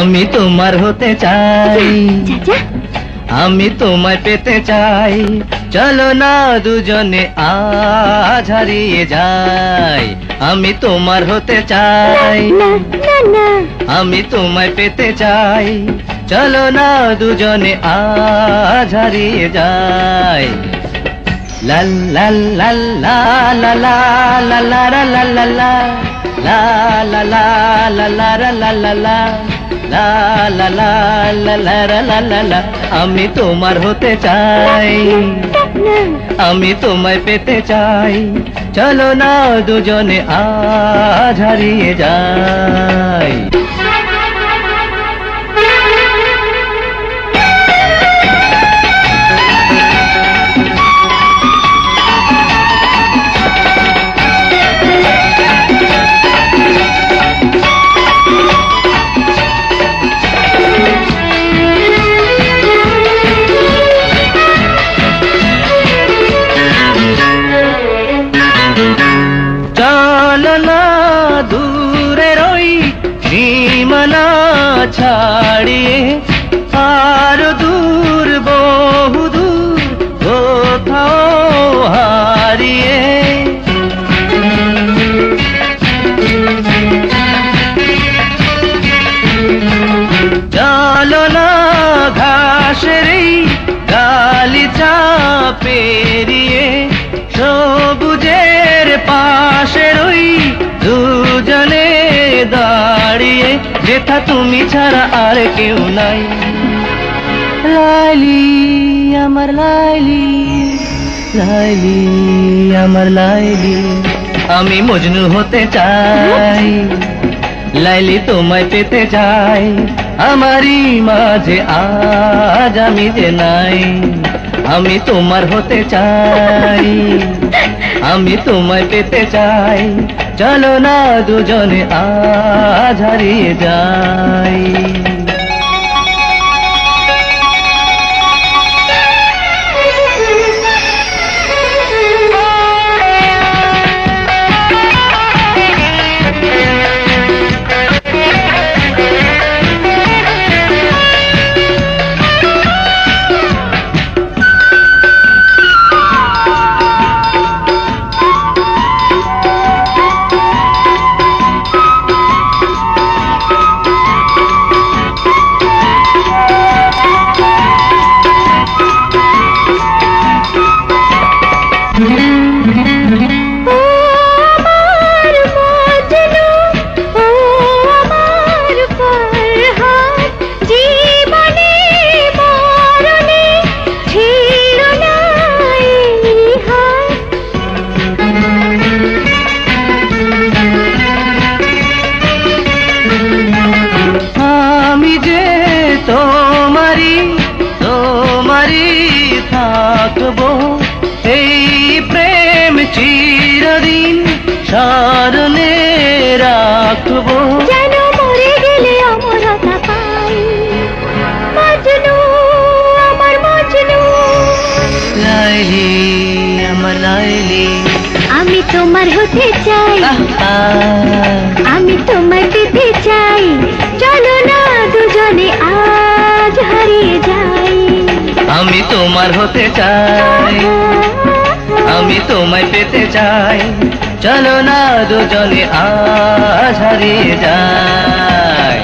আমি তোমার হতে চাই। আমি তোমায় পেতে চাই। চলো না দুজনে আজ হারিয়ে যাই। আমি তোমার হতে চাই। আমি তোমায় পেতে চাই। চলো না দুজনে আজ হারিয়ে যাই। আমি তোমার হতে চাই আমি তোমায় পেতে চাই চলো না দুজনে আজ হারিয়ে যাই ছাড়িয়ে আর দূর, বহু দূর কোথাও হারিয়ে। চলো না ঘাসের গালিচা পেরিয়ে সবুজের পাশে রই দুজনে দাঁড়িয়ে যেথা তুমি ছাড়া আর কেউ নাই। লাইলি, আমার লাইলি লাইলি, আমার লাইলি, আমি মজনু হতে চাই। লাইলি তোমায় পেতে চাই, আমারই মাঝে আজ আমি যে নাই, আমি তোমার হতে চাই। আমি তোমায় পেতে চাই। চলো না দুজনে আজ হারিয়ে যাই। স্মরণে রাখব। যেন মরে গেলে অমরতা পাই। মজনু আমার মজনু। লাইলি আমার লাইলি। আমি তোমার হতে চাই। আমি তোমায় পেতে চাই। চলো না দুজনে আজ হারিয়ে যাই। আমি তোমার হতে চাই। আমি তোমায় পেতে চাই। চলো না দুজনে আজ হারিয়ে যায়